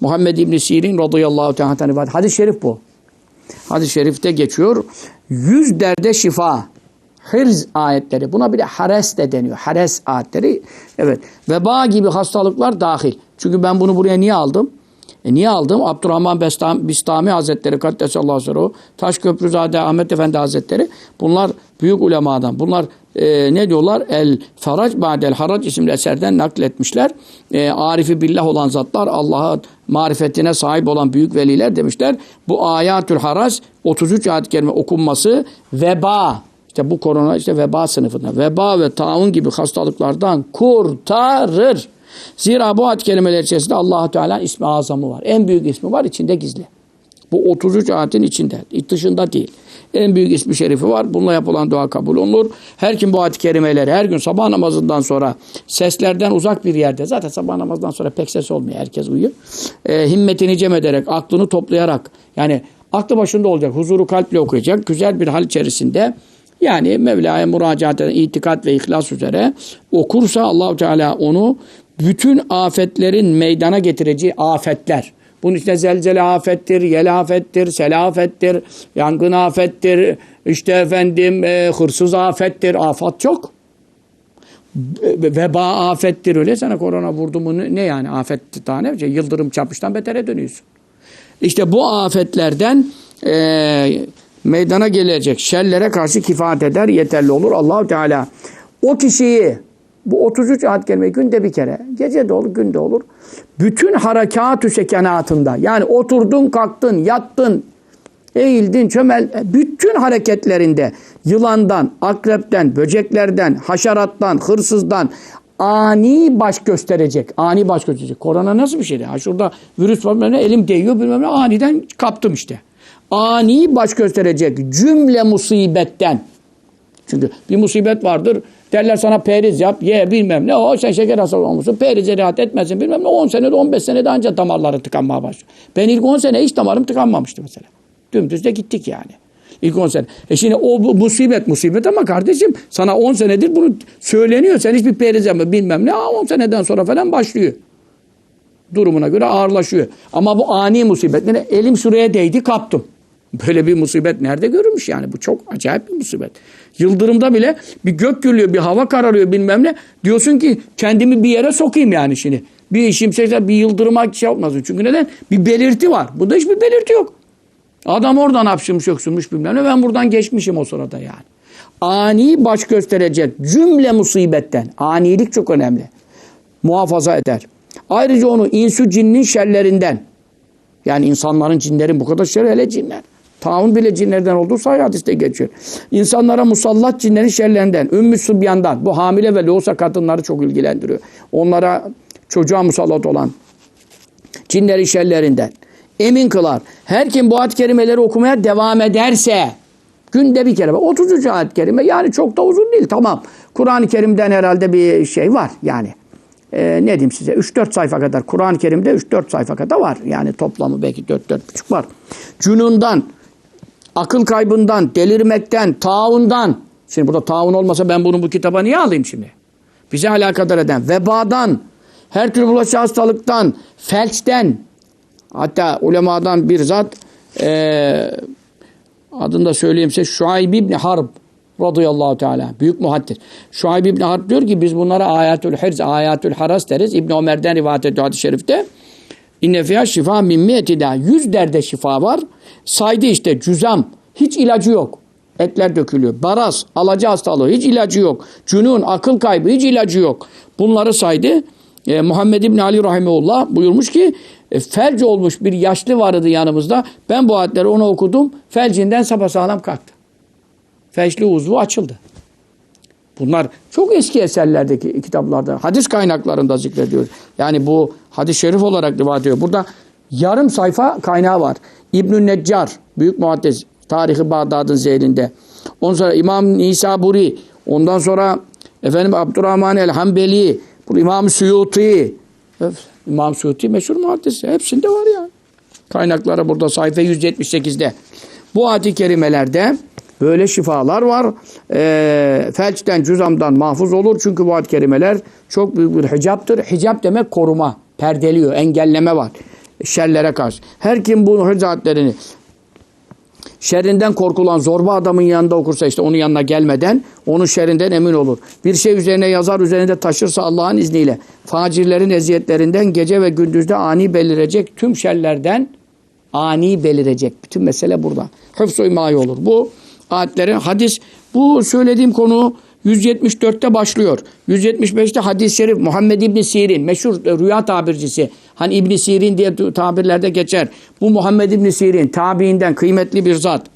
Muhammed İbni Sirin radıyallahu teala rivayet. Hadis-i şerif bu. Hadis-i şerifte geçiyor. Yüz derde şifa. Hırz ayetleri. Buna bir de hares de deniyor. Hares ayetleri. Evet. Veba gibi hastalıklar dahil. Çünkü ben bunu buraya niye aldım? E niye aldım? Abdurrahman Bistami Hazretleri, Kaddesallahu Sero, Taşköprüzade Ahmet Efendi Hazretleri. Bunlar büyük ulemadan. Bunlar e, ne diyorlar? El Farac Ba'del Harac isimli eserden nakletmişler. E, Arifi billah olan zatlar, Allah'a marifetine sahip olan büyük veliler demişler. Bu ayatül harac 33 ayet-i kerime okunması veba işte bu korona işte veba sınıfında. Veba ve taun gibi hastalıklardan kurtarır. Zira bu ayet kelimeler içerisinde allah Teala'nın ismi azamı var. En büyük ismi var içinde gizli. Bu 33 ayetin içinde. Dışında değil. En büyük ismi şerifi var. Bununla yapılan dua kabul olunur. Her kim bu ayet-i kerimeleri her gün sabah namazından sonra seslerden uzak bir yerde. Zaten sabah namazından sonra pek ses olmuyor. Herkes uyuyor. E, himmetini cem ederek, aklını toplayarak yani aklı başında olacak. Huzuru kalple okuyacak. Güzel bir hal içerisinde yani Mevla'ya müracaat eden itikat ve ihlas üzere okursa Allahu Teala onu bütün afetlerin meydana getireceği afetler. Bunun içinde zelzele afettir, yel afettir, sel afettir, yangın afettir, işte efendim e, hırsız afettir, afat çok. Veba afettir öyle sana korona vurdu mu ne yani afet tane yıldırım çarpıştan betere dönüyorsun. İşte bu afetlerden e, meydana gelecek şerlere karşı kifayet eder, yeterli olur. Allahu Teala o kişiyi bu 33 ayet kelime günde bir kere, gece de olur, günde olur. Bütün harekatü sekenatında yani oturdun, kalktın, yattın, eğildin, çömel, bütün hareketlerinde yılandan, akrepten, böceklerden, haşerattan, hırsızdan ani baş gösterecek. Ani baş gösterecek. Korona nasıl bir şeydi? Ha şurada virüs var, bilmem ne, elim değiyor bilmem ne aniden kaptım işte. Ani baş gösterecek cümle musibetten. Çünkü bir musibet vardır. Derler sana periz yap, ye bilmem ne. O sen şeker hastalığı olmuşsun. Perize rahat etmezsin bilmem ne. 10 senede 15 senede ancak damarları tıkanmaya başlıyor. Ben ilk 10 sene hiç damarım tıkanmamıştı mesela. Dümdüz de gittik yani. İlk 10 sene. E şimdi o musibet musibet ama kardeşim sana 10 senedir bunu söyleniyor. Sen hiçbir perize mi bilmem ne. 10 seneden sonra falan başlıyor. Durumuna göre ağırlaşıyor. Ama bu ani musibet. Ne? Elim şuraya değdi kaptım. Böyle bir musibet nerede görülmüş yani? Bu çok acayip bir musibet. Yıldırımda bile bir gök gürlüyor, bir hava kararıyor bilmem ne. Diyorsun ki kendimi bir yere sokayım yani şimdi. Bir işim bir yıldırıma şey olmasın. Çünkü neden? Bir belirti var. Bunda hiçbir belirti yok. Adam oradan hapşırmış, öksürmüş bilmem ne. Ben buradan geçmişim o sırada yani. Ani baş gösterecek cümle musibetten. Anilik çok önemli. Muhafaza eder. Ayrıca onu insü cinnin şerlerinden. Yani insanların, cinlerin bu kadar şerri hele cinler. Taun bile cinlerden olduğu sahih hadiste geçiyor. İnsanlara musallat cinlerin şerlerinden, ümmü subyandan, bu hamile ve loğusa kadınları çok ilgilendiriyor. Onlara çocuğa musallat olan cinlerin şerlerinden emin kılar. Her kim bu ayet kerimeleri okumaya devam ederse günde bir kere. 33 ayet kerime yani çok da uzun değil tamam. Kur'an-ı Kerim'den herhalde bir şey var yani. Ee, ne diyeyim size 3-4 sayfa kadar Kur'an-ı Kerim'de 3-4 sayfa kadar var. Yani toplamı belki 4-4,5 var. Cünundan, akıl kaybından, delirmekten, taundan. Şimdi burada taun olmasa ben bunu bu kitaba niye alayım şimdi? Bize alakadar eden vebadan, her türlü bulaşıcı hastalıktan, felçten, hatta ulemadan bir zat e, adını da söyleyeyim size Şuayb İbni Harb radıyallahu teala büyük muhaddis. Şuayb İbni Harb diyor ki biz bunlara ayatül hirz, ayatül haras deriz. İbni Ömer'den rivayet ediyor hadis-i şerifte. İnne fiyâ şifa min mi'etidâ. Yüz derde şifa var. Saydı işte cüzam. Hiç ilacı yok. Etler dökülüyor. Baras, alacı hastalığı hiç ilacı yok. Cünun, akıl kaybı hiç ilacı yok. Bunları saydı. E, Muhammed İbni Ali Rahimullah buyurmuş ki e, felç olmuş bir yaşlı vardı yanımızda. Ben bu ayetleri ona okudum. Felcinden sapasağlam kalktı. Felçli uzvu açıldı. Bunlar çok eski eserlerdeki kitaplarda, hadis kaynaklarında zikrediyor. Yani bu hadis-i şerif olarak rivayet ediyor. Burada yarım sayfa kaynağı var. İbn-i Neccar, büyük muhaddis, tarihi Bağdat'ın zehrinde. Ondan sonra İmam Nisaburi, ondan sonra efendim Abdurrahman el-Hambeli, İmam Suyuti, İmam Suyuti meşhur muhaddis. Hepsinde var yani. Kaynakları burada sayfa 178'de. Bu ayet-i kerimelerde böyle şifalar var. E, felçten, cüzamdan mahfuz olur. Çünkü bu ayet-i kerimeler çok büyük bir hicaptır. Hicap demek koruma, perdeliyor, engelleme var. şerlere karşı. Her kim bu hırzatlerini şerrinden korkulan zorba adamın yanında okursa işte onun yanına gelmeden onun şerrinden emin olur. Bir şey üzerine yazar üzerinde taşırsa Allah'ın izniyle facirlerin eziyetlerinden gece ve gündüzde ani belirecek tüm şerlerden ani belirecek. Bütün mesele burada. Hıfz-ı olur. Bu ayetlerin hadis bu söylediğim konu 174'te başlıyor. 175'te hadis-i şerif Muhammed İbni Sirin meşhur e, rüya tabircisi. Hani İbni Sirin diye tabirlerde geçer. Bu Muhammed İbni Sirin tabiinden kıymetli bir zat.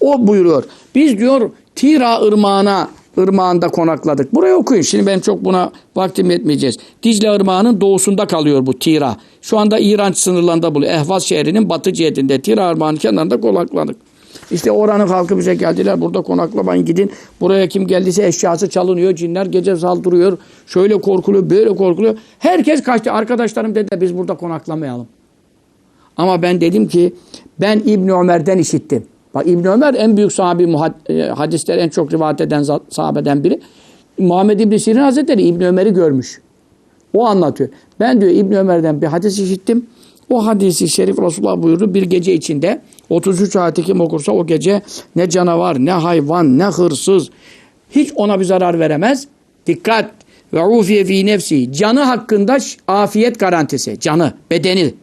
O buyuruyor. Biz diyor Tira ırmağına ırmağında konakladık. Burayı okuyun. Şimdi ben çok buna vaktim yetmeyeceğiz. Dicle ırmağının doğusunda kalıyor bu Tira. Şu anda İran sınırlarında buluyor. Ehvaz şehrinin batı cihetinde Tira ırmağının kenarında konakladık. İşte oranın halkı bize geldiler. Burada konaklamayın gidin. Buraya kim geldiyse eşyası çalınıyor. Cinler gece saldırıyor. Şöyle korkuluyor, böyle korkuluyor. Herkes kaçtı. Arkadaşlarım dediler biz burada konaklamayalım. Ama ben dedim ki ben İbni Ömer'den işittim. Bak İbni Ömer en büyük sahabi e, hadisleri en çok rivayet eden sahabeden biri. Muhammed İbni Sirin Hazretleri İbni Ömer'i görmüş. O anlatıyor. Ben diyor İbni Ömer'den bir hadis işittim. O hadisi şerif Resulullah buyurdu bir gece içinde 33 ayeti kim okursa o gece ne canavar, ne hayvan, ne hırsız hiç ona bir zarar veremez. Dikkat! Ve ufiye fi nefsi. Canı hakkında afiyet garantisi. Canı, bedeni,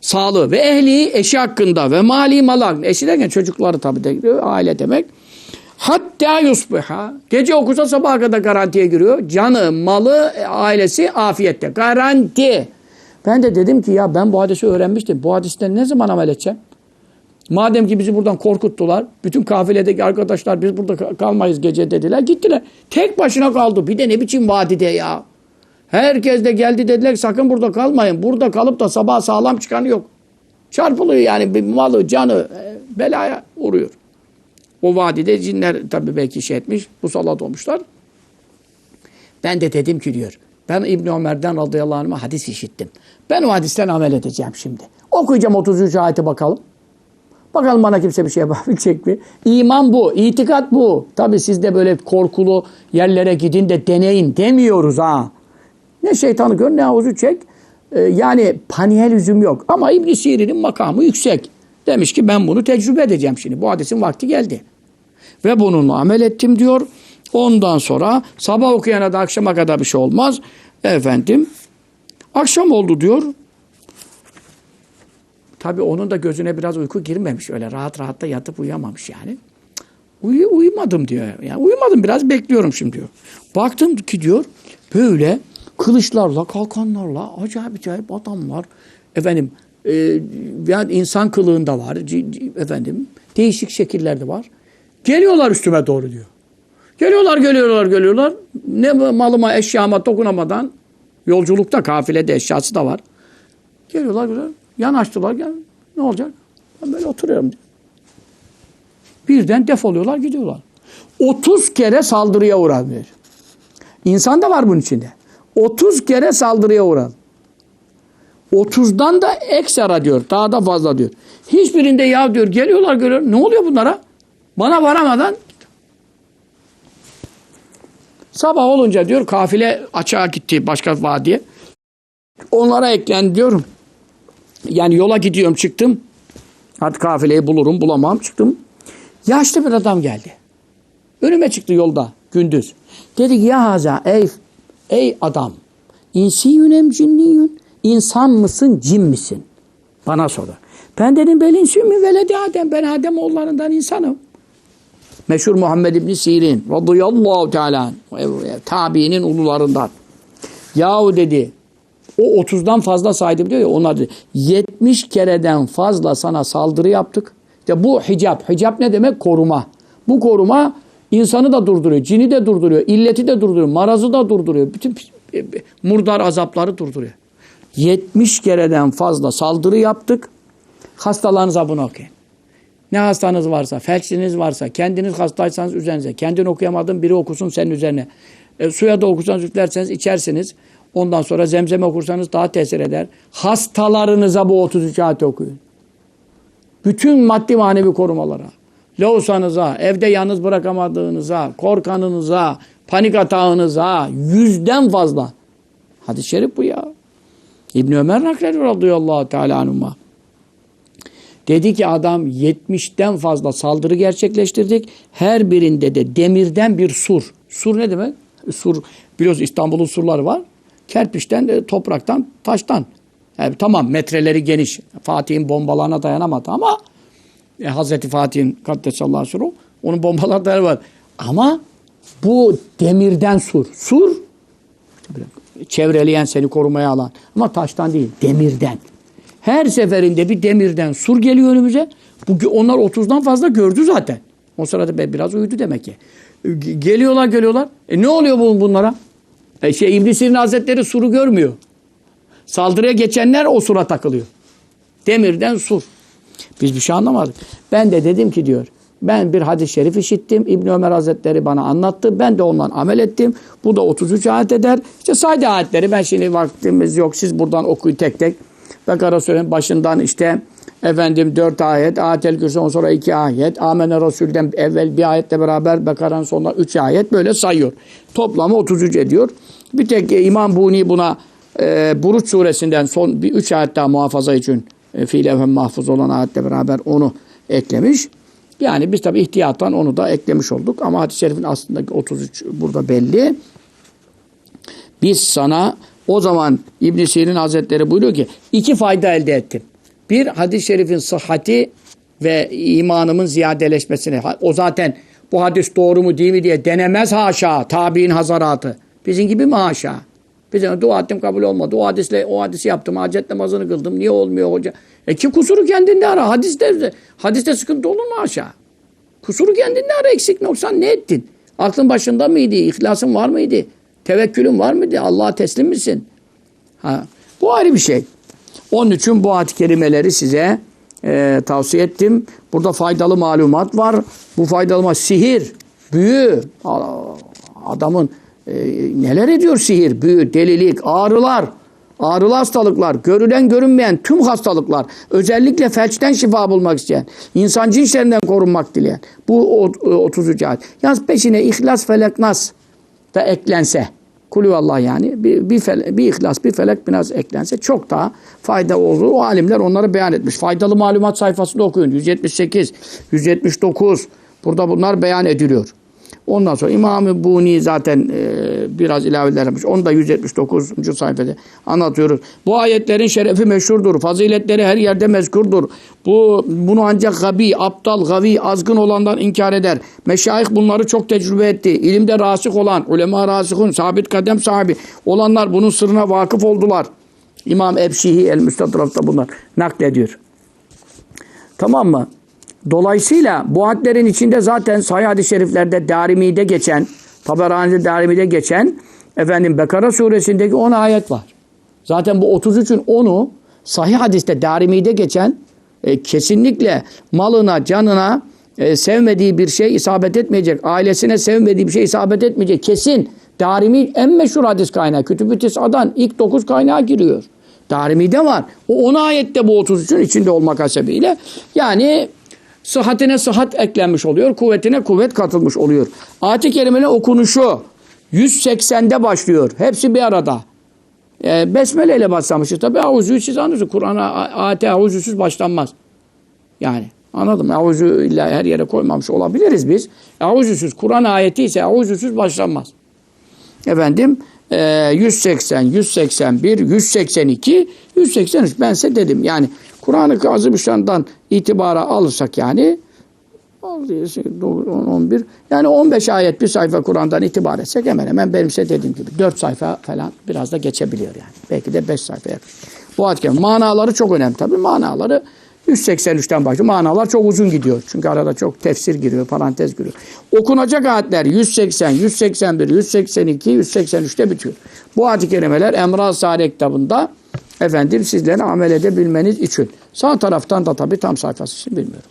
sağlığı ve ehli eşi hakkında ve mali malı. Eşi derken çocukları tabii de aile demek. Hatta yusbiha. Gece okusa sabaha kadar garantiye giriyor. Canı, malı, ailesi afiyette. Garanti. Ben de dedim ki ya ben bu hadisi öğrenmiştim. Bu hadisten ne zaman amel edeceğim? Madem ki bizi buradan korkuttular. Bütün kafiledeki arkadaşlar biz burada ka- kalmayız gece dediler. Gittiler. Tek başına kaldı. Bir de ne biçim vadide ya. Herkes de geldi dediler sakın burada kalmayın. Burada kalıp da sabah sağlam çıkanı yok. Çarpılıyor yani bir malı, canı e, belaya uğruyor. O vadide cinler tabii belki şey etmiş. Bu salat olmuşlar. Ben de dedim ki diyor. Ben İbni Ömer'den radıyallahu anh'a hadis işittim. Ben o hadisten amel edeceğim şimdi. Okuyacağım 33 ayeti bakalım. Bakalım bana kimse bir şey yapabilecek mi? İman bu, itikat bu. Tabii siz de böyle korkulu yerlere gidin de deneyin demiyoruz ha. Ne şeytanı gör ne havuzu çek. Ee, yani paniğe lüzum yok. Ama İbn Sirin'in makamı yüksek. Demiş ki ben bunu tecrübe edeceğim şimdi. Bu hadisin vakti geldi. Ve bununla amel ettim diyor. Ondan sonra sabah okuyana da akşama kadar bir şey olmaz. Efendim akşam oldu diyor. Tabii onun da gözüne biraz uyku girmemiş. Öyle rahat rahat da yatıp uyuyamamış yani. Uyu, uyumadım diyor. Yani uyumadım biraz bekliyorum şimdi diyor. Baktım ki diyor böyle kılıçlarla, kalkanlarla acayip acayip adamlar. Efendim e, yani insan kılığında var. c- c- efendim değişik şekillerde var. Geliyorlar üstüme doğru diyor. Geliyorlar, geliyorlar, geliyorlar. Ne malıma, eşyama dokunamadan yolculukta kafilede eşyası da var. Geliyorlar, geliyorlar. Yanaştılar. Gel, ne olacak? Ben böyle oturuyorum diyor. Birden defoluyorlar gidiyorlar. 30 kere saldırıya uğradı. İnsan da var bunun içinde. 30 kere saldırıya uğradı. 30'dan da ekstra diyor. Daha da fazla diyor. Hiçbirinde ya diyor geliyorlar görüyor. Ne oluyor bunlara? Bana varamadan sabah olunca diyor kafile açığa gitti başka vadiye. Onlara eklendi diyorum. Yani yola gidiyorum çıktım. Artık kafileyi bulurum bulamam çıktım. Yaşlı bir adam geldi. Önüme çıktı yolda gündüz. Dedi ki ya haza ey, ey adam. İnsiyün em cinniyün. İnsan mısın cin misin? Bana soru. Ben dedim bel insiyün mü veledi Adem. Ben Adem oğullarından insanım. Meşhur Muhammed İbni Sirin radıyallahu teala anh, tabiinin ulularından. Yahu dedi o 30'dan fazla saydım diyor ya onlar dedi. 70 kereden fazla sana saldırı yaptık. İşte bu hicap. Hicap ne demek? Koruma. Bu koruma insanı da durduruyor, cini de durduruyor, illeti de durduruyor, marazı da durduruyor. Bütün e, e, murdar azapları durduruyor. 70 kereden fazla saldırı yaptık. Hastalarınıza bunu okuyun. Ne hastanız varsa, felçliniz varsa, kendiniz hastaysanız üzerinize, kendin okuyamadın biri okusun senin üzerine. E, suya da okursanız üflerseniz içersiniz. Ondan sonra zemzem okursanız daha tesir eder. Hastalarınıza bu 33 ayet okuyun. Bütün maddi manevi korumalara. Loğusanıza, evde yalnız bırakamadığınıza, korkanınıza, panik atağınıza yüzden fazla. Hadis-i şerif bu ya. İbn Ömer naklediyor radıyallahu teala anhuma. Dedi ki adam 70'ten fazla saldırı gerçekleştirdik. Her birinde de demirden bir sur. Sur ne demek? Sur biliyoruz İstanbul'un surları var. Kerpiçten, e, topraktan, taştan. Yani tamam metreleri geniş. Fatih'in bombalarına dayanamadı ama e, Hazreti Fatih'in Kaddesallahu aleyhi onun bombalar dayanamadı. Ama bu demirden sur. Sur çevreleyen seni korumaya alan. Ama taştan değil, demirden. Her seferinde bir demirden sur geliyor önümüze. Bu, onlar 30'dan fazla gördü zaten. O sırada ben biraz uyudu demek ki. Geliyorlar geliyorlar. E ne oluyor bu bunlara? E şey İbn Hazretleri suru görmüyor. Saldırıya geçenler o sura takılıyor. Demirden sur. Biz bir şey anlamadık. Ben de dedim ki diyor. Ben bir hadis-i şerif işittim. İbn Ömer Hazretleri bana anlattı. Ben de ondan amel ettim. Bu da 33 ayet eder. İşte saydı ayetleri. Ben şimdi vaktimiz yok. Siz buradan okuyun tek tek. Bekara Sure'nin başından işte efendim 4 ayet, Ayetel Kürsi'den sonra 2 ayet, Amene Resul'den evvel bir ayetle beraber Bekara'nın sonunda 3 ayet böyle sayıyor. Toplamı 33 ediyor. Bir tek e, İmam Buni buna e, Buruç suresinden son bir 3 ayet daha muhafaza için e, fiil evhem mahfuz olan ayetle beraber onu eklemiş. Yani biz tabi ihtiyattan onu da eklemiş olduk. Ama hadis-i şerifin aslında 33 burada belli. Biz sana o zaman İbn Sirin Hazretleri buyuruyor ki iki fayda elde ettim. Bir hadis-i şerifin sıhhati ve imanımın ziyadeleşmesini. O zaten bu hadis doğru mu değil mi diye denemez haşa tabi'in hazaratı. Bizim gibi mi haşa? Bizim dua ettim kabul olmadı. O hadisle o hadisi yaptım. Hacet namazını kıldım. Niye olmuyor hoca? E ki kusuru kendinde ara. Hadiste, hadiste sıkıntı olur mu haşa? Kusuru kendinde ara eksik noksan ne ettin? Aklın başında mıydı? İhlasın var mıydı? Tevekkülün var mıydı? Allah'a teslim misin? Ha, bu ayrı bir şey. Onun için bu ayet-i kerimeleri size e, tavsiye ettim. Burada faydalı malumat var. Bu faydalı ma- sihir, büyü, adamın e, neler ediyor sihir, büyü, delilik, ağrılar, ağrılı hastalıklar, görülen görünmeyen tüm hastalıklar, özellikle felçten şifa bulmak isteyen, insan cinslerinden korunmak dileyen. Bu o- 33 ayet. Yalnız peşine ihlas, felek, nas da eklense, kulü Allah yani bir, bir, fel, bir ihlas, bir felek biraz eklense çok daha fayda olur. O alimler onları beyan etmiş. Faydalı malumat sayfasında okuyun. 178, 179 burada bunlar beyan ediliyor. Ondan sonra İmam-ı Buni zaten e, biraz ilaveler yapmış. Onu da 179. sayfada anlatıyoruz. Bu ayetlerin şerefi meşhurdur. Faziletleri her yerde mezkurdur. Bu bunu ancak gabi, aptal, gavi, azgın olanlar inkar eder. Meşayih bunları çok tecrübe etti. İlimde rasık olan, ulema rasıkun, sabit kadem sahibi olanlar bunun sırrına vakıf oldular. İmam Ebşihi el-Müstadraf'ta bunlar naklediyor. Tamam mı? Dolayısıyla bu hadlerin içinde zaten sahih hadis-i şeriflerde Darimi'de geçen, Taberani'de Darimi'de geçen efendim Bekara suresindeki 10 ayet var. Zaten bu 33'ün 10'u sahih hadiste Darimi'de geçen e, kesinlikle malına, canına e, sevmediği bir şey isabet etmeyecek. Ailesine sevmediği bir şey isabet etmeyecek. Kesin. Darimi en meşhur hadis kaynağı. Kütüb-i Tis'a'dan ilk 9 kaynağa giriyor. Darimi'de var. O 10 ayette bu 33'ün içinde olmak hasebiyle. Yani sıhhatine sıhhat eklenmiş oluyor. Kuvvetine kuvvet katılmış oluyor. Ayet-i Kerime'nin okunuşu 180'de başlıyor. Hepsi bir arada. E, besmele ile başlamışız. Tabi avuzuyu siz anlıyorsunuz. Kur'an'a ayete avuzusuz başlanmaz. Yani anladım. Avuzu illa her yere koymamış olabiliriz biz. Avuzusuz Kur'an ayeti ise avuzusuz başlanmaz. Efendim e, 180, 181, 182, 183 ben size dedim. Yani Kur'an-ı Azimüşşan'dan itibara alırsak yani 11 yani 15 ayet bir sayfa Kur'an'dan itibar etsek hemen hemen benim size dediğim gibi 4 sayfa falan biraz da geçebiliyor yani. Belki de 5 sayfaya. Bu ayet manaları çok önemli tabii. Manaları 183'ten başlıyor. Manalar çok uzun gidiyor. Çünkü arada çok tefsir giriyor, parantez giriyor. Okunacak ayetler 180, 181, 182, 183'te bitiyor. Bu ayet-i kerimeler Emrah Sare kitabında efendim sizlere amel edebilmeniz için. Sağ taraftan da tabii tam sayfası için bilmiyorum.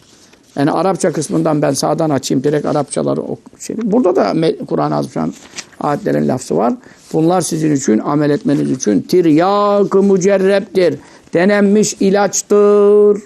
Yani Arapça kısmından ben sağdan açayım direkt Arapçaları ok şey. Burada da Kur'an-ı Azimüşşan ayetlerin lafzı var. Bunlar sizin için amel etmeniz için tiryak-ı mücerreptir. Denenmiş ilaçtır.